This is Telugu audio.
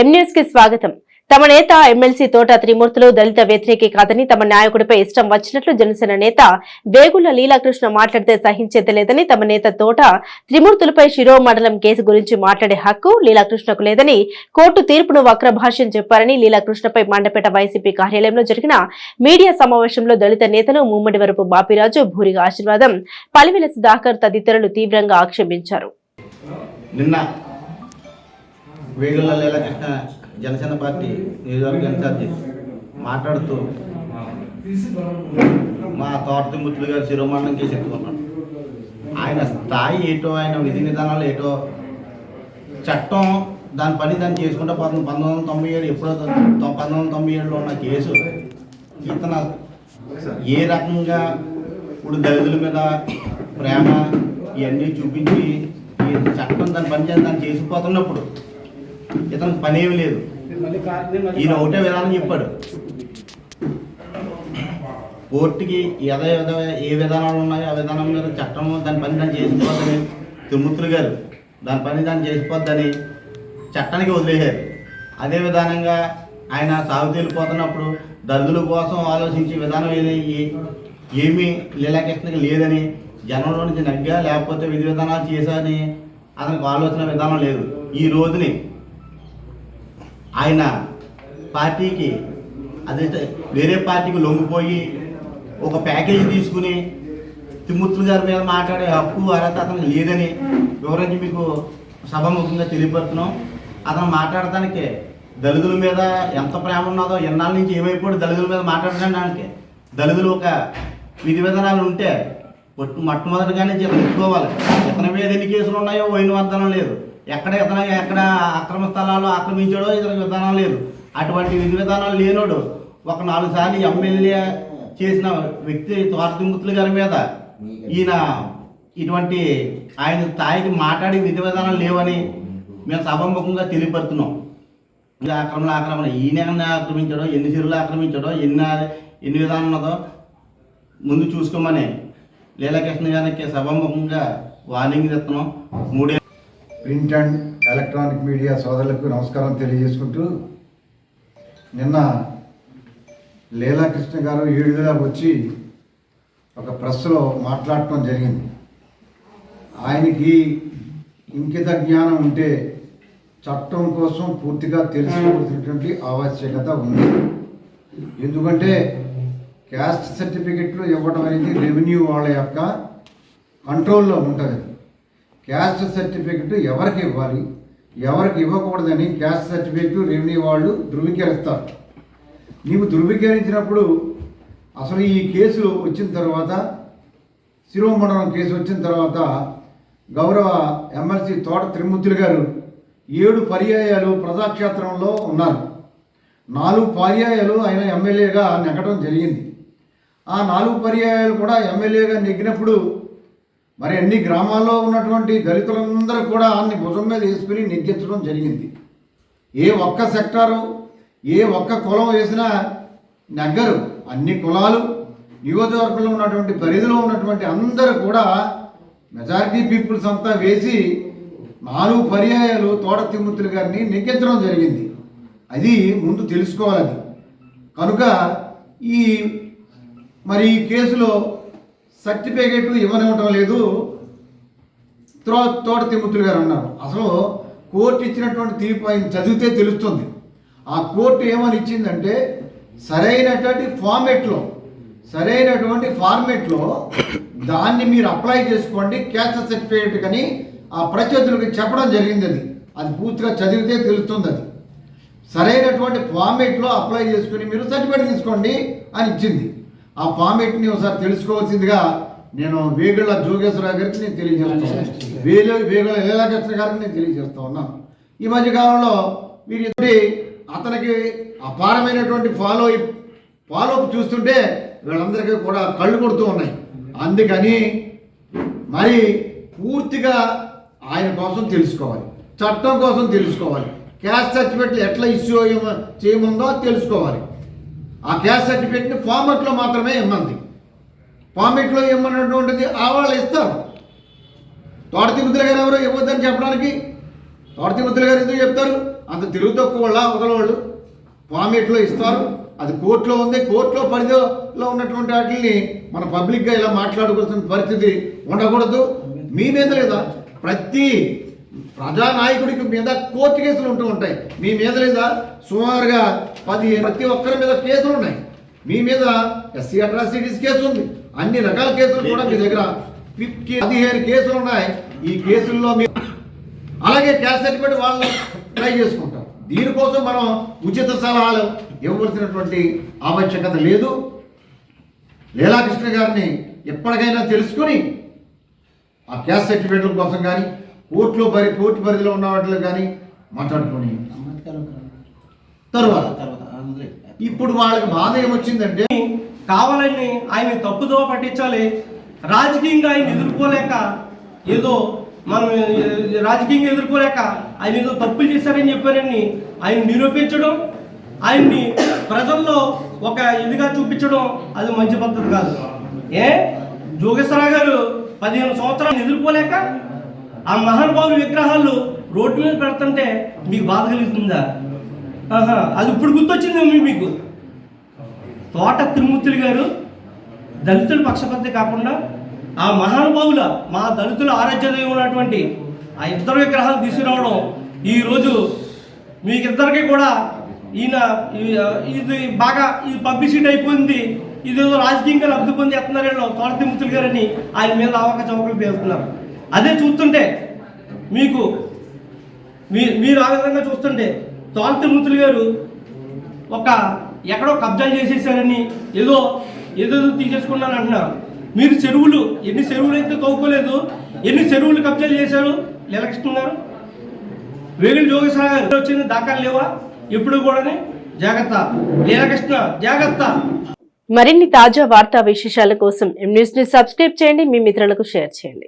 ఎం న్యూస్కి స్వాగతం. తమ నేత ఎమ్మెల్సీ తోట త్రిమూర్తులు దళిత వ్యతిరేకి కాదని తమ నాయకుడిపై ఇష్టం వచ్చినట్లు జనసేన నేత వేగుల లీలాకృష్ణ మాట్లాడితే సహించేది లేదని తమ నేత తోట త్రిమూర్తులపై శిరో మండలం కేసు గురించి మాట్లాడే హక్కు లీలాకృష్ణకు లేదని కోర్టు తీర్పును వక్రభాష్యం చెప్పారని లీలాకృష్ణపై మండపేట వైసీపీ కార్యాలయంలో జరిగిన మీడియా సమావేశంలో దళిత నేతలు ముమ్మడి వరపు బాపిరాజు భూరిగా ఆశీర్వాదం. పలివెల సుధాకర్ తదితరులు తీవ్రంగా ఆక్షేపించారు. నిన్న వేగుల లీలకృష్ణ జనసేన పార్టీ నియోజకవర్గ ఇన్ఛార్జి మాట్లాడుతూ మా తోట తిమ్ముతులు గారు శిరోమండం చేసి ఎత్తుకున్నాడు. ఆయన స్థాయి ఏటో ఆయన విధి విధానాలు ఏటో చట్టం దాని పని దాన్ని చేసుకుంటే పోతుంది. పంతొమ్మిది వందల తొంభై ఏడు ఎప్పుడో పంతొమ్మిది వందల తొంభై ఏడులో ఉన్న కేసు ఇతన ఏ రకంగా ఇప్పుడు దళితుల మీద ప్రేమ ఇవన్నీ చూపించి ఈ చట్టం దాని పని చేసి దాన్ని చేసిపోతున్నప్పుడు ఇతనికి పని ఏమి లేదు. ఈయన ఒకటే విధానం చెప్పాడు. కోర్టుకి ఏదో ఏదో ఏ విధానాలు ఉన్నాయో ఆ విధానం మీద చట్టం దాని పని దాన్ని చేసిపోద్దని తిరుమూర్తులు గారు. దాని పని దాన్ని చేసిపోద్దని చట్టానికి వదిలేశారు. అదే విధానంగా ఆయన సాగు తేలిపోతున్నప్పుడు దళితుల కోసం ఆలోచించే విధానం ఏది? ఏమీ లీలాకృష్ణకి లేదని జనంలో నుంచి నగ్గా లేకపోతే విధి విధానాలు చేశాని అతనికి ఆలోచన విధానం లేదు. ఈ రోజుని ఆయన పార్టీకి అదే వేరే పార్టీకి లొంగిపోయి ఒక ప్యాకేజీ తీసుకుని తిమ్ముత్తులు గారి మీద మాట్లాడే హక్కు అర్హత అతనికి లేదని వివరించి మీకు సభాముఖంగా తెలియపడుతున్నాం అతను మాట్లాడటానికి దళితుల మీద ఎంత ప్రేమ ఉన్నదో ఎన్నాళ్ళ నుంచి ఏమైపోయి దళితుల మీద మాట్లాడడానికి దళితులు ఒక విధి విధానాలు ఉంటే మొట్టమొదటిగానే ఇతను ఎత్తుకోవాలి ఇతని మీద ఎన్ని కేసులు ఉన్నాయో పోయిన వర్ధనం లేదు. ఎక్కడ ఇతను ఎక్కడ అక్రమ స్థలాలు ఆక్రమించాడో ఇతనికి విధానం లేదు. అటువంటి విధి విధానాలు లేనోడు ఒక నాలుగు సార్లు ఎమ్మెల్యే చేసిన వ్యక్తి తోటతిముత్తుల గారి మీద ఈయన ఇటువంటి ఆయన స్థాయికి మాట్లాడి విధి విధానాలు లేవని మేము సభాముఖంగా తెలియపడుతున్నాం ఇది ఆక్రమణ ఆక్రమణ ఈయన ఎన్ని ఆక్రమించాడో ఎన్ని చెరువులు ఆక్రమించాడో ఎన్ని ఎన్ని విధానం ఉన్నదో ముందు చూసుకోమని లీలాకృష్ణ గారికి సభాముఖంగా వార్నింగ్ ఇస్తున్నాం. మూడే ప్రింట్ అండ్ ఎలక్ట్రానిక్ మీడియా సోదరులకు నమస్కారం తెలియజేసుకుంటూ నిన్న లీలాకృష్ణ గారు ఏడుదల వచ్చి ఒక ప్రెస్లో మాట్లాడటం జరిగింది. ఆయనకి ఇంకిత జ్ఞానం ఉంటే చట్టం కోసం పూర్తిగా తెలుసుకోవాల్సినటువంటి ఆవశ్యకత ఉంది. ఎందుకంటే క్యాస్ట్ సర్టిఫికెట్లు ఇవ్వడం అనేది రెవెన్యూ వాళ్ళ యొక్క కంట్రోల్లో ఉంటుంది. క్యాస్ట్ సర్టిఫికెట్ ఎవరికి ఇవ్వాలి? ఎవరికి ఇవ్వకూడదని క్యాస్ట్ సర్టిఫికెట్ రెవెన్యూ వాళ్ళు ధృవీకరిస్తారు. నీవు ధృవీకరించినప్పుడు అసలు ఈ కేసు వచ్చిన తర్వాత శిరోమండలం కేసు వచ్చిన తర్వాత గౌరవ ఎమ్మెల్సీ తోట త్రిమూర్తులు గారు ఏడు పర్యాయాలు ప్రజాక్షేత్రంలో ఉన్నారు. నాలుగు పర్యాయాలు ఆయన ఎమ్మెల్యేగా నెగ్గడం జరిగింది. ఆ నాలుగు పర్యాయాలు కూడా ఎమ్మెల్యేగా నెగ్గినప్పుడు మరి అన్ని గ్రామాల్లో ఉన్నటువంటి దళితులందరూ కూడా అన్ని భుజం మీద వేసుకుని నెగ్గించడం జరిగింది. ఏ ఒక్క సెక్టారు ఏ ఒక్క కులం వేసినా నెగ్గరు. అన్ని కులాలు నియోజకవర్గంలో ఉన్నటువంటి పరిధిలో ఉన్నటువంటి అందరూ కూడా మెజారిటీ పీపుల్స్ అంతా వేసి నాలుగు పర్యాయాలు తోట తిమ్మతులు గారిని నెగ్గించడం జరిగింది. అది ముందు తెలుసుకోవాలి. కనుక ఈ మరి ఈ కేసులో సర్టిఫికేట్ ఇవ్వనివ్వటం లేదు. త్రో తోట తిమ్ముతులు గారు అన్నారు. అసలు కోర్టు ఇచ్చినటువంటి తీర్పు ఆయన చదివితే తెలుస్తుంది. ఆ కోర్టు ఏమని ఇచ్చిందంటే సరైనటువంటి ఫార్మేట్లో సరైనటువంటి ఫార్మేట్లో దాన్ని మీరు అప్లై చేసుకోండి క్యాస్ట్ సర్టిఫికేట్ కానీ ఆ ప్రత్యర్థులకు చెప్పడం జరిగింది అది. అది పూర్తిగా చదివితే తెలుస్తుంది అది. సరైనటువంటి ఫార్మేట్లో అప్లై చేసుకుని మీరు సర్టిఫికేట్ తీసుకోండి అని ఇచ్చింది. ఆ ఫార్మేట్ని ఒకసారి తెలుసుకోవాల్సిందిగా నేను వేగుళ్ళ జోగేశ్వరరావు గారికి నేను తెలియజేస్తాను. వేలు వేగుల లీలాకృష్ణ గారికి నేను తెలియజేస్తా ఉన్నాను. ఈ మధ్య కాలంలో వీరి అతనికి అపారమైనటువంటి ఫాలో ఫాలో అప్ చూస్తుంటే వీళ్ళందరికీ కూడా కళ్ళు కొడుతూ ఉన్నాయి. అందుకని మరి పూర్తిగా ఆయన కోసం తెలుసుకోవాలి. చట్టం కోసం తెలుసుకోవాలి. క్యాస్ట్ సర్టిఫికెట్లు ఎట్లా ఇష్యూ చేయముందో తెలుసుకోవాలి. ఆ క్యాస్ట్ సర్టిఫికేట్ని ఫార్మెట్లో మాత్రమే ఇమ్మంది. ఫార్మెట్లో ఇమ్మన్నటువంటిది ఆ వాళ్ళు ఇస్తారు. తోటతి ముద్దుల గారు ఎవరు ఇవ్వద్దని చెప్పడానికి తోటతి ముద్దుల గారు ఎందుకు చెప్తారు? అంత తిరుగు తక్కువ వాళ్ళ ఒకళ్ళు ఇస్తారు. అది కోర్టులో ఉంది. కోర్టులో పరిధిలో ఉన్నటువంటి వాటిని మన పబ్లిక్గా ఇలా మాట్లాడుకోవాల్సిన పరిస్థితి ఉండకూడదు. మీ మీద లేదా? ప్రతి ప్రజానాయకుడికి మీద కోర్టు కేసులు ఉంటూ ఉంటాయి. మీ మీద లేదా? సుమారుగా పది ప్రతి ఒక్కరి మీద కేసులు ఉన్నాయి. మీ మీద ఎస్సీ అట్రాసిటీస్ కేసు ఉంది. అన్ని రకాల కేసులు కూడా మీ దగ్గర ఫిఫ్టీ పదిహేను కేసులు ఉన్నాయి. ఈ కేసుల్లో మీ అలాగే క్యాష్ సర్టిఫికేట్ వాళ్ళు ట్రై చేసుకుంటారు దీనికోసం మనం ఉచిత సలహాలు ఇవ్వవలసినటువంటి ఆవశ్యకత లేదు. లీలాకృష్ణ గారిని ఎప్పటికైనా తెలుసుకొని ఆ క్యాష్ సర్టిఫికేట్ల కోసం కానీ కోర్టులో పరి కోర్టు పరిధిలో ఉన్న వాటిలో కానీ మాట్లాడుకొని తరువాత. ఇప్పుడు వాళ్ళకి బాధ ఏమొచ్చిందంటే కావాలని ఆయన తప్పుదో పట్టించాలి రాజకీయంగా ఆయన ఎదుర్కోలేక ఏదో మనం రాజకీయంగా ఎదుర్కోలేక ఆయన ఏదో తప్పులు చేశారని చెప్పారని ఆయన నిరూపించడం ఆయన్ని ప్రజల్లో ఒక ఇదిగా చూపించడం అది మంచి పద్ధతి కాదు. ఏ? జోగేశ్వరరావు గారు పదిహేను సంవత్సరాలు ఎదుర్కోలేక ఆ మహానుభావుల విగ్రహాలు రోడ్డు మీద పెడుతుంటే మీకు బాధ కలుగుతుందా ఆహా, అది ఇప్పుడు గుర్తొచ్చింది మీకు. తోట తిరుమూర్తులు గారు దళితుల పక్షపాతి కాకుండా ఆ మహానుభావుల మా దళితుల ఆరాధ్య ఉన్నటువంటి ఆ ఇద్దరు విగ్రహాలు తీసుకురావడం ఈరోజు మీకిద్దరికి కూడా ఈయన ఇది బాగా ఇది పబ్లిసిటీ అయిపోయింది. ఇదేదో రాజకీయంగా లబ్ధి పొంది ఎత్తున్నారు వీళ్ళు తోట తిరుమూర్తులు గారని ఆయన మీద అవక చౌకలు పేరుతున్నారు అదే చూస్తుంటే మీకు మీరు ఆ విధంగా చూస్తుంటే తోట తిరుమూర్తులు గారు ఒక ఎక్కడో కబ్జాలు చేసేసారని ఏదో ఏదో తీసేసుకున్నాను అంటున్నారు. మీరు చెరువులు ఎన్ని చెరువులు అయితే తవ్వుకోలేదు ఎన్ని చెరువులు కబ్జాలు చేశారు? లీలకృష్ణ గారు? వేగులు జోగేశ్వర గారు దాఖలు లేవా? ఎప్పుడు కూడా జాగ్రత్త. లీలకృష్ణ జాగ్రత్త. మరిన్ని తాజా వార్తా విశేషాల కోసం ఎం న్యూస్ని సబ్స్క్రైబ్ చేయండి. మీ మిత్రులకు షేర్ చేయండి.